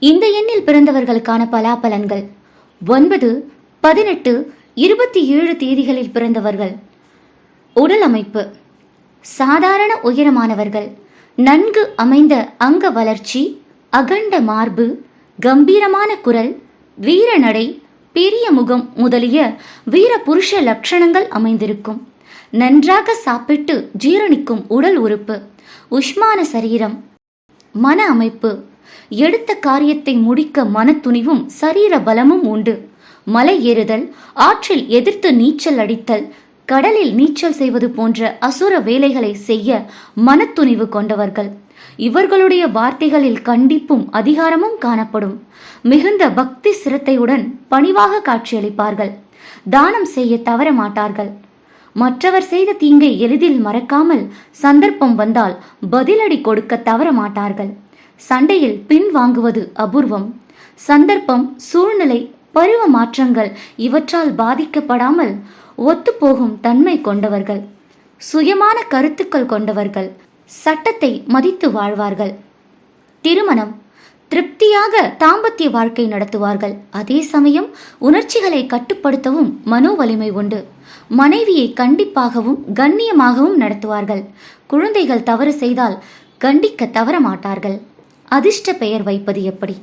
இந்த எண்ணில் பிறந்தவர்களுக்கான பலாபலன்கள். ஒன்பது பதினெட்டு இருபத்தி ஏழு தேதிகளில் பிறந்தவர்கள். உடல் அமைப்பு. சாதாரண உயரமானவர்கள். நன்கு அமைந்த அங்க வளர்ச்சி அகண்ட மார்பு கம்பீரமான குரல் வீர நடை பெரிய முகம் முதலிய வீர புருஷ லட்சணங்கள் அமைந்திருக்கும். நன்றாக சாப்பிட்டு ஜீரணிக்கும் உடல் உறுப்பு உஷ்மான சரீரம் மன அமைப்பு. எடுத்த காரியத்தை முடிக்க மனத்துணிவும் சரீர பலமும் உண்டு. மலை ஏறுதல் ஆற்றில் எதிர்த்து நீச்சல் அடித்தல் கடலில் நீச்சல் செய்வது போன்ற அசுர வேலைகளை செய்ய மனத்துணிவு கொண்டவர்கள். இவர்களுடைய வார்த்தைகளில் கண்டிப்பும் அதிகாரமும் காணப்படும். மிகுந்த பக்தி சிரத்தையுடன் பணிவாக காட்சியளிப்பார்கள். தானம் செய்ய தவற மாட்டார்கள். மற்றவர் செய்த தீங்கை எளிதில் மறக்காமல் சந்தர்ப்பம் வந்தால் பதிலடி கொடுக்க தவற மாட்டார்கள். சண்டையில் பின் வாங்குவது அபூர்வம். சந்தர்ப்பம் சூழ்நிலை பருவ மாற்றங்கள் இவற்றால் பாதிக்கப்படாமல் ஒத்துப்போகும் தன்மை கொண்டவர்கள். சுயமான கருத்துக்கள் கொண்டவர்கள். சட்டத்தை மதித்து வாழ்வார்கள். திருமணம். திருப்தியாக தாம்பத்திய வாழ்க்கை நடத்துவார்கள். அதே சமயம் உணர்ச்சிகளை கட்டுப்படுத்தவும் மனோ வலிமை உண்டு. மனைவியை கண்டிப்பாகவும் கண்ணியமாகவும் நடத்துவார்கள். குழந்தைகள் தவறு செய்தால் கண்டிக்க தவற மாட்டார்கள் அதிர்ஷ்ட பெயர் வைப்பது எப்படி?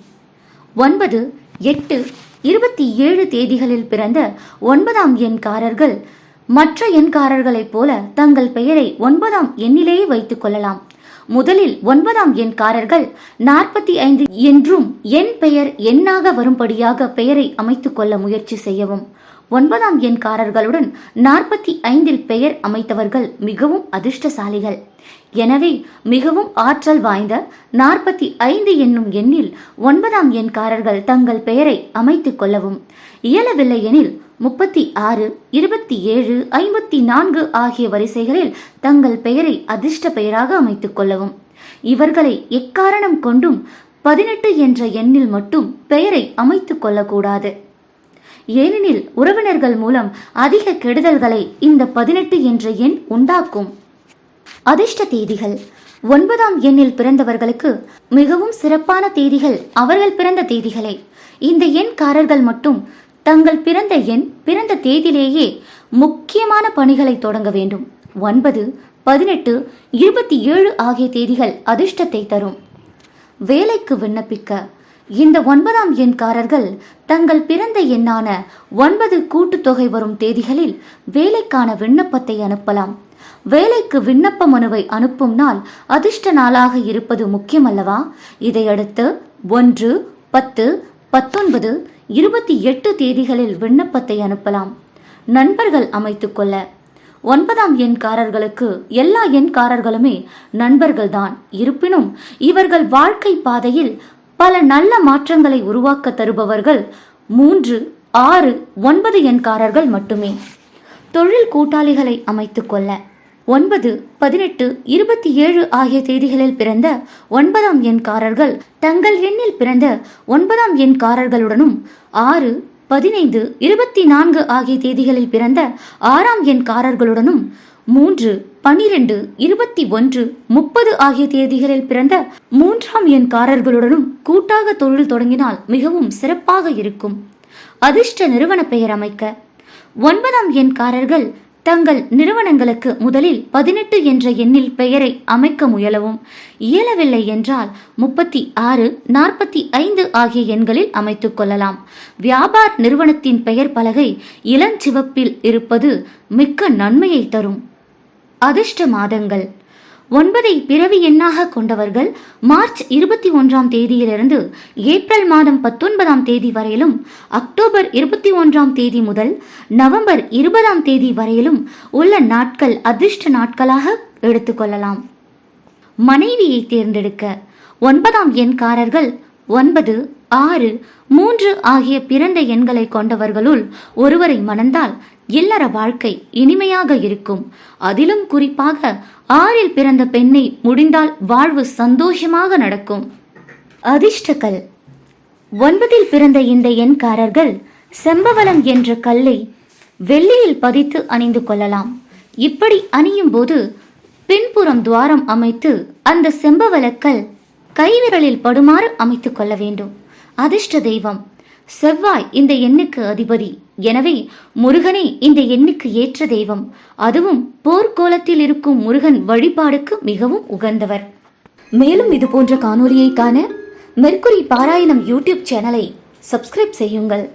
ஒன்பது எட்டு இருபத்தி ஏழு தேதிகளில் பிறந்த ஒன்பதாம் எண்காரர்கள். மற்ற எண்காரர்களைப் போல தங்கள் பெயரை ஒன்பதாம் எண்ணிலேயே வைத்துக் கொள்ளலாம். முதலில் ஒன்பதாம் எண்காரர்கள் நாற்பத்தி ஐந்து என்றும் என் பெயர் எண்ணாக வரும்படியாக பெயரை அமைத்துக் கொள்ள முயற்சி செய்யவும். ஒன்பதாம் எண்காரர்களுடன் நாற்பத்தி ஐந்தில் பெயர் அமைத்தவர்கள் மிகவும் அதிர்ஷ்டசாலிகள். எனவே மிகவும் ஆற்றல் வாய்ந்த நாற்பத்தி ஐந்து என்னும் எண்ணில் ஒன்பதாம் எண்காரர்கள் தங்கள் பெயரை அமைத்துக் கொள்ளவும். இயலவில்லை எனில் முப்பத்தி ஆறு இருபத்தி ஏழு ஐம்பத்தி நான்கு ஆகிய வரிசைகளில் தங்கள் பெயரை அதிர்ஷ்ட பெயராக அமைத்துக் கொள்ளவும். இவர்களை எக்காரணம் கொண்டும் பதினெட்டு என்ற எண்ணில் மட்டும் பெயரை அமைத்துக் கொள்ளக்கூடாது. ஏனெனில் உறவினர்கள் மூலம் அதிக கெடுதல்களை இந்த பதினெட்டு என்ற எண் உண்டாக்கும். அதிர்ஷ்ட தேதிகள். ஒன்பதாம் எண்ணில் பிறந்தவர்களுக்கு மிகவும் சிறப்பான தேதிகள் அவர்கள் பிறந்த தேதிகளே. இந்த எண்காரர்கள் மட்டும் தங்கள் பிறந்த எண் பிறந்த தேதியிலேயே முக்கியமான பணிகளை தொடங்க வேண்டும். ஒன்பது பதினெட்டு இருபத்தி ஏழு ஆகிய தேதிகள் அதிர்ஷ்டத்தை தரும். வேலைக்கு விண்ணப்பிக்க. இந்த ஒன்பதாம் எண்காரர்கள் தங்கள் பிறந்த எண்ணான ஒன்பது கூட்டுத்தொகை வரும் தேதிகளில் வேலைக்கான விண்ணப்பத்தை அனுப்பலாம். வேலைக்கு விண்ணப்ப மனுவை அனுப்பும் நாள் அதிர்ஷ்ட நாளாக இருப்பது முக்கியமல்லவா? இதையடுத்து ஒன்று பத்து பத்தொன்பது இருபத்தி எட்டு தேதிகளில் விண்ணப்பத்தை அனுப்பலாம். நண்பர்கள் அமைத்துக்கொள்ள ஒன்பதாம் எண்காரர்களுக்கு எல்லா எண்காரர்களுமே நண்பர்கள்தான். இருப்பினும் இவர்கள் வாழ்க்கை பாதையில் பல நல்ல மாற்றங்களை உருவாக்க தருபவர்கள் மூன்று ஆறு ஒன்பது எண்காரர்கள் மட்டுமே. தொழில் கூட்டாளிகளை அமைத்துக்கொள்ள ஒன்பது பதினெட்டு இருபத்தி ஏழு ஆகிய தேதிகளில் பிறந்த ஒன்பதாம் எண்காரர்கள் தங்கள் எண்ணில் பிறந்த ஒன்பதாம் எண்காரர்களுடனும் ஆறு பதினைந்து இருபத்தி நான்கு ஆகிய தேதிகளில் பிறந்த ஆறாம் எண்காரர்களுடனும் மூன்று பனிரெண்டு இருபத்தி ஒன்று முப்பது ஆகிய தேதிகளில் பிறந்த மூன்றாம் எண்காரர்களுடனும் கூட்டாக தொழில் தொடங்கினால் மிகவும் சிறப்பாக இருக்கும். அதிர்ஷ்ட நிறுவன பெயர் அமைக்க. ஒன்பதாம் எண்காரர்கள் தங்கள் நிறுவனங்களுக்கு முதலில் பதினெட்டு என்ற எண்ணில் பெயரை அமைக்க முயலவும். இயலவில்லை என்றால் முப்பத்தி ஆறு நாற்பத்தி ஐந்து ஆகிய எண்களில் அமைத்துக் கொள்ளலாம். வியாபார் நிறுவனத்தின் பெயர் பலகை இளஞ்சிவப்பில் இருப்பது மிக்க நன்மையை தரும். அதிர்ஷ்ட மாதங்கள். ஒன்பதை பிறவி எண்ணாக கொண்டவர்கள் மார்ச் இருபத்தி ஒன்றாம் தேதியிலிருந்து ஏப்ரல் மாதம் பத்தொன்பதாம் தேதி வரையிலும் அக்டோபர் இருபத்தி ஒன்றாம் தேதி முதல் நவம்பர் இருபதாம் தேதி வரையிலும் உள்ள நாட்கள் அதிர்ஷ்ட நாட்களாக எடுத்துக்கொள்ளலாம் மனைவியை தேர்ந்தெடுக்க ஒன்பதாம் எண்காரர்கள் ஒன்பது ஆறு மூன்று ஆகிய பிறந்த எண்களை கொண்டவர்களுள் ஒருவரை மணந்தால் இல்லற வாழ்க்கை இனிமையாக இருக்கும். அதிலும் குறிப்பாக ஆறில் பிறந்த பெண்ணை முடிந்தால் வாழ்வு சந்தோஷமாக நடக்கும். அதிர்ஷ்டக்கல். ஒன்பதில் பிறந்த இந்த எண்காரர்கள் செம்பவளம் என்ற கல்லை வெள்ளியில் பதித்து அணிந்து கொள்ளலாம். இப்படி அணியும் போது பின்புறம் துவாரம் அமைத்து அந்த செம்பவளக்கல் கைவிரலில் படுமாறு அமைத்துக் கொள்ள வேண்டும். அதிர்ஷ்ட தெய்வம். செவ்வாய் இந்த எண்ணுக்கு அதிபதி. எனவே முருகனே இந்த எண்ணுக்கு ஏற்ற தெய்வம். அதுவும் போர்க்கோலத்தில் இருக்கும் முருகன் வழிபாடுக்கு மிகவும் உகந்தவர். மேலும் இது போன்ற காணொலியை காண மெர்க்குரி பாராயணம் யூடியூப் சேனலை சப்ஸ்கிரைப் செய்யுங்கள்.